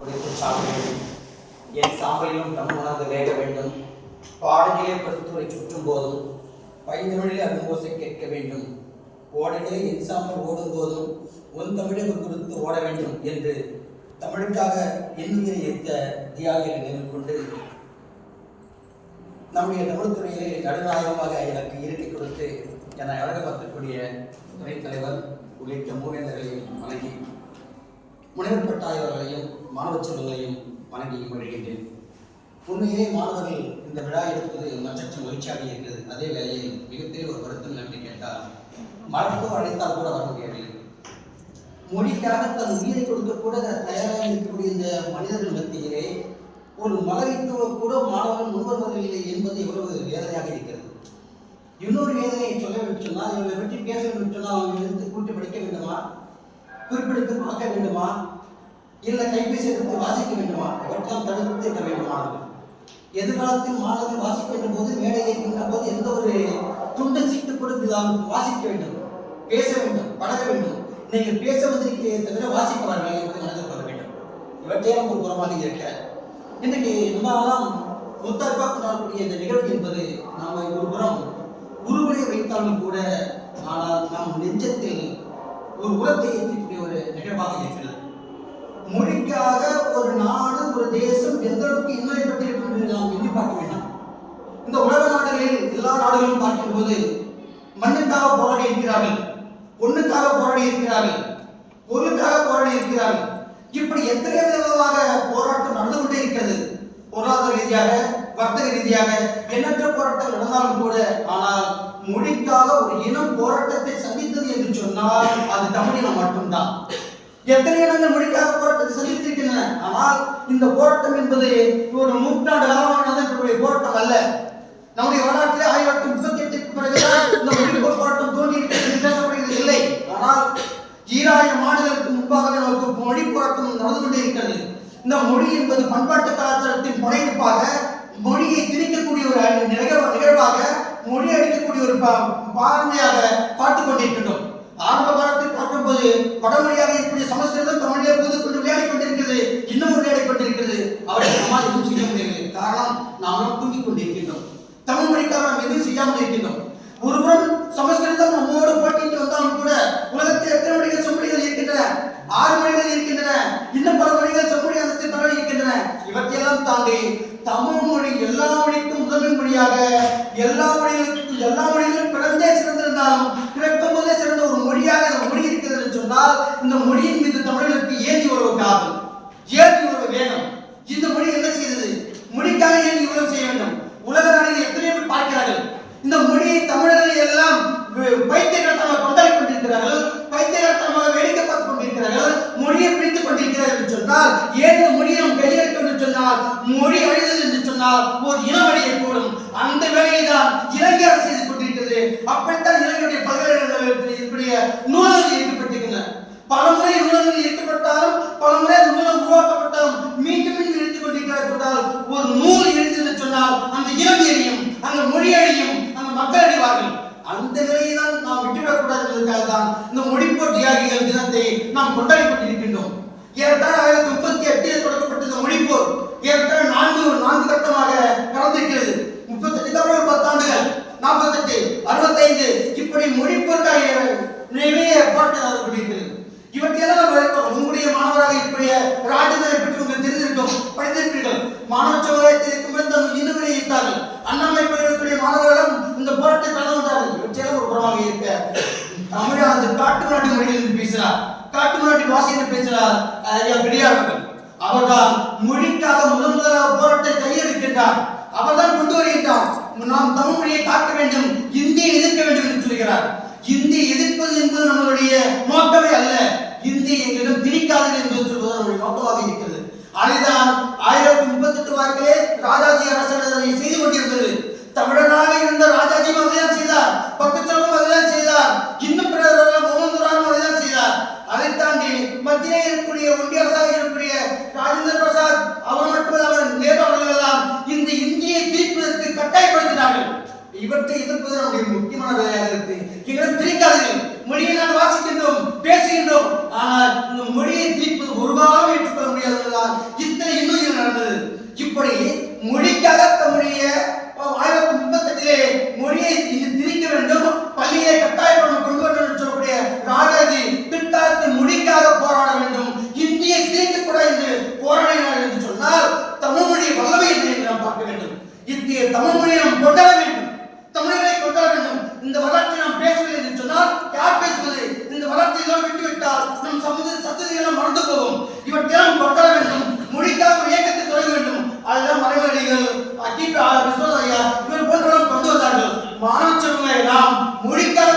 குடித்து சாக வேண்டும் என் சாம்பலிலும் தம் உணர்ந்து வேக வேண்டும். பாடலிலே பருத்துரை சுற்றும் போதும் பைந்தமிழிலே அரும்போசை கேட்க வேண்டும். ஓடையிலே என் சாம்பல் ஓடும் போதும் உன் தமிழை குறித்து ஓட வேண்டும் என்று தமிழுக்காக எண்ணுயிரை இருக்க தியாகிகளை நினைவு கொண்டு நம்முடைய தமிழ் துறையிலே நடுநாயகமாக எனக்கு இருக்கை கொடுத்து என்னை அழகப்படுத்தக்கூடிய துணைத் தலைவர் உள்ளிட்ட மூவேந்தர்களையும் வணங்கி முனைவர் பட்டாயவர்களையும் மாணவ செல்வங்களையும் வணங்கி மகிழ்கின்றேன் உண்மையிலே மாணவர்கள் இந்த விழா எடுப்பது மற்றற்ற மகிழ்ச்சியாக இருக்கிறது. அதே வேளையில் மிகப்பெரிய ஒரு வருத்தம் என்று கேட்டால் மருத்துவ அழைத்தால் கூட வர முடியவில்லை. மொழிக்காக தன் உயிரை கொடுக்க கூட தயாராக இருக்கக்கூடிய இந்த மனிதர்கள் மத்தியிலே ஒரு மகளித்துவ கூட மாணவர்கள் முன்வருவதில்லை என்பது எவ்வளவு வேதனையாக இருக்கிறது. இன்னொரு வேதனையை சொல்ல வேண்டும் சொன்னால் இவர்களை பற்றி பேச வேண்டும் சொன்னால் அவங்க குறிப்பிடுத்து பார்க்க வேண்டுமா? இல்லை கைபேசி எடுத்து வாசிக்க வேண்டுமா? இவற்றெல்லாம் தடுத்து இருக்க வேண்டுமா? எதிர்காலத்தில் மாணவர்கள் வாசிக்க வேண்டும் போது மேடையை இருக்கின்ற போது எந்த ஒரு துண்டு சீட்டு கொடுத்து வாசிக்க வேண்டும். பேச வேண்டும் பழக வேண்டும். நீங்கள் பேச வந்திருக்கிறீர்கள் தவிர வாசிக்க வரவில்லை என்பதை மனதில் கொள்ள வேண்டும். இவற்றையெல்லாம் ஒரு புறமாக இருக்க இன்றைக்கு நம்மளாம் முத்தாய்ப்பா கொண்டாடக்கூடிய இந்த நிகழ்வு என்பது நாம் ஒரு புறம் உருவலை வைத்தாலும் கூட ஆனால் நம் நெஞ்சத்தில் ஒரு உரத்தை ஏற்றக்கூடிய ஒரு நிகழ்வாக இருக்கிறது. மொழிக்காக ஒரு நாடு ஒரு தேசம் எந்த அளவுக்கு இன்னொருப்பட்டிருக்கும் என்று நாம் எண்ணி பார்க்க வேண்டும். இந்த உலக நாடுகளில் எல்லா நாடுகளும் பார்க்கும்போது மண்ணுக்காக போராடி இருக்கிறார்கள் பொண்ணுக்காக போராடி இருக்கிறார்கள் பொருளுக்காக போராடி இருக்கிறார்கள். இப்படி எத்தனை விதமாக போராட்டம் நடந்து கொண்டே இருக்கிறது? பொருளாதார ரீதியாக வர்த்தக ரீதியாக எண்ணற்ற போராட்டம் நடந்தாலும் கூட ஆனால் மொழிக்காக ஒரு இனம் போராட்டத்தை சந்தித்தது என்று சொன்னால் அது தமிழினம் மட்டும்தான். எத்தனை இனங்கள் மொழிக்காக போராட்டத்தை சந்தித்திருக்கின்றன? ஆனால் இந்த போராட்டம் என்பது ஒரு நூற்றாண்டு காலமாக நடந்திருக்கக்கூடிய போராட்டம் அல்ல. நம்முடைய வரலாற்றிலே ஆயிரத்தி முப்பத்தி எட்டுக்கு பிறகுதான் இந்த மொழி போராட்டம் தோன்றி பேசப்படுகிறது இல்லை. ஆனால் ஈராயிரம் ஆண்டுகளுக்கு முன்பாகவே நமக்கு மொழி போராட்டம் நடந்து கொண்டே இருக்கிறது இந்த மொழி என்பது பண்பாட்டு கலாச்சாரத்தின் படையெடுப்பாக மொழியை திணிக்கக்கூடிய ஒரு நிகழ்வ- நிகழ்வாக மொழி அடிக்கக்கூடிய ஒரு பா- பான்மையாக பார்த்துக் கொண்டிருக்கின்றோம். ஆரம்ப காலத்தில் பார்க்கும்போது வடமொழியாக இருக்கக்கூடிய சமஸ்கிருதம் தமிழிலே போது கொண்டு விளையாடி கொண்டிருக்கிறது இன்னும் விளையாடி கொண்டிருக்கிறது. அவரை நம்மால் எதுவும் செய்ய முடியவில்லை காரணம் நாம் தூங்கிக் கொண்டிருக்கின்றோம். தமிழ் மொழிக்காக நாம் எதுவும் செய்யாமல் இருக்கின்றோம். ஒருபுறம் சமஸ்கிருதம் நம்மோடு போட்டிட்டு வந்தாலும் கூட உலகத்தில் எத்தனை மொழிகள் செம்மொழிகள் இருக்கின்றன? ஆறு மொழிகள் இருக்கின்றன. இன்னும் பல மொழிகள் செம்மொழி அந்தஸ்தை பரவி இருக்கின்றன. இவற்றையெல்லாம் தாண்டி தமிழ் மொழி எல்லா மொழிக்கும் முதன்மை மொழியாக எல்லா மொழிகளுக்கும் எல்லா மொழிகளும் பிறந்தே சிறந்திருந்தாலும் பிறக்கும் போதே சிறந்த ஒரு மொழியாக அந்த மொழி இருக்கிறது என்று சொன்னால் இந்த மொழியின் மீது தமிழருக்கு ஏந்தி உறவு காதல் ஏந்தி உறவு வேணும் இந்த மொழி என்ன செய்தது மொழிக்காக ஏன் இவ்வளவு செய்ய வேண்டும் உலக நாடுகள் எத்தனை பேர் பார்க்கிறார்கள் இந்த மொழியை தமிழர்கள் எல்லாம் வி- பைத்தியகாரத்தனமாக கொண்டாடி கொண்டிருக்கிறார்கள் பைத்தியகாரத்தனமாக வேடிக்கை பார்த்துக் கொண்டிருக்கிறார்கள் மொழியை பிடித்துக் கொண்டிருக்கிறார்கள் என்று சொன்னால் ஏன் இந்த மொழியை நாம் கையெழுக்கும் என்று சொன்னால் மொழி அழிந்தது என்று சொன்னால் ஒரு இனம் கூடும் அந்த வேலையை தான் இலங்கை அரசு செய்து கொண்டிருக்கிறது. அப்படித்தான் இலங்கையுடைய பல்கலைக்கழகத்தில் இருக்கக்கூடிய நூலகங்கள் இயக்கப்பட்டிருக்கின்றன. பல முறை நூலகங்கள் இயக்கப்பட்டாலும் பல முறை அந்த நூலகம் உருவாக்கப்பட்டாலும் மீண்டும் மீண்டும் எழுதி கொண்டிருக்கிறார் சொன்னால் ஒரு நூல் எழுது சொன்னால் அந்த இனம் எரியும் அந்த மொழி அழியும் அந்த மக்கள் அழிவார்கள் அந்த நிலையை தான் நாம் விட்டுவிடக்கூடாது என்பதற்காக தான் இந்த மொழிப்போர் தியாகிகள் தினத்தை நாம் கொண்டாடி கொண்டிருக்கின்றோம். ஏறத்தாழ ஆயிரத்தி முப்பத்தி எட்டில் தொடங்கப்பட்ட இந்த மொழிப்போர். ஏற்கனவே நான்கு நான்கு கட்டமாக நடந்திருக்கிறது முப்பத்தெட்டு அப்புறம் பத்தாண்டுகள் நாற்பத்தெட்டு அறுபத்தைந்து இப்படி மொழிப்போருக்காக நிறைய ஏற்பாடு நடந்து இவற்றையெல்லாம் உங்களுடைய மாணவராக இப்படிய ராஜதரை பற்றி உங்களுக்கு தெரிந்திருக்கும். படித்திருப்பீர்கள். மாணவ சமுதாயத்தில் இருக்கும் இன்னும் வெளியிட்டார்கள் அண்ணாமலை பள்ளிகளுடைய மாணவர்களும் இந்த போராட்டத்தை கலந்து கொண்டார்கள். இவற்றையெல்லாம் ஒரு புறமாக இருக்க தமிழ அந்த காட்டு நாட்டு மொழியில் இருந்து பேசுகிறார் காட்டு நாட்டு பாஷையில் பேசுகிறார் ஐயா பெரியார் அவர்தான் மொழிக்காக முதன் முதலாக போராட்டத்தை கையெழுக்கின்றார் அவர்தான் கொண்டு வருகின்றார். நாம் தமிழ் மொழியை காக்க வேண்டும் இந்தியை எதிர்க்க வேண்டும் என்று சொல்கிறார். இந்தி எதிர்ப்பது என்பது நம்மளுடைய நோக்கமே அல்ல. இந்தி எங்களிடம் திணிக்காது என்று சொல்வது நம்முடைய நோக்கமாக இருக்கிறது. அதுதான் ஆயிரத்தி முப்பத்தி எட்டு வாக்கிலே ராஜாஜி அரசர் அதனை செய்து கொண்டிருந்தது. தமிழனாக இருந்த ராஜாஜி அதுதான் செய்தார். பக்கச்சலம் அதுதான் செய்தார். இன்னும் பிறர் மோகன்துரான் அதுதான் செய்தார். அதை தாண்டி மத்தியிலே இருக்கக்கூடிய ஒன்றிய நினைக்காதீர்கள். மொழியை நான் வாசிக்கின்றோம் பேசுகின்றோம். ஆனால் இந்த மொழியை தீர்ப்பது ஒருவாக ஏற்றுக்கொள்ள முடியாததுதான் இத்தனை இன்னும் நடந்தது. இப்படி மொழிக்காக தமிழையே முடிக்க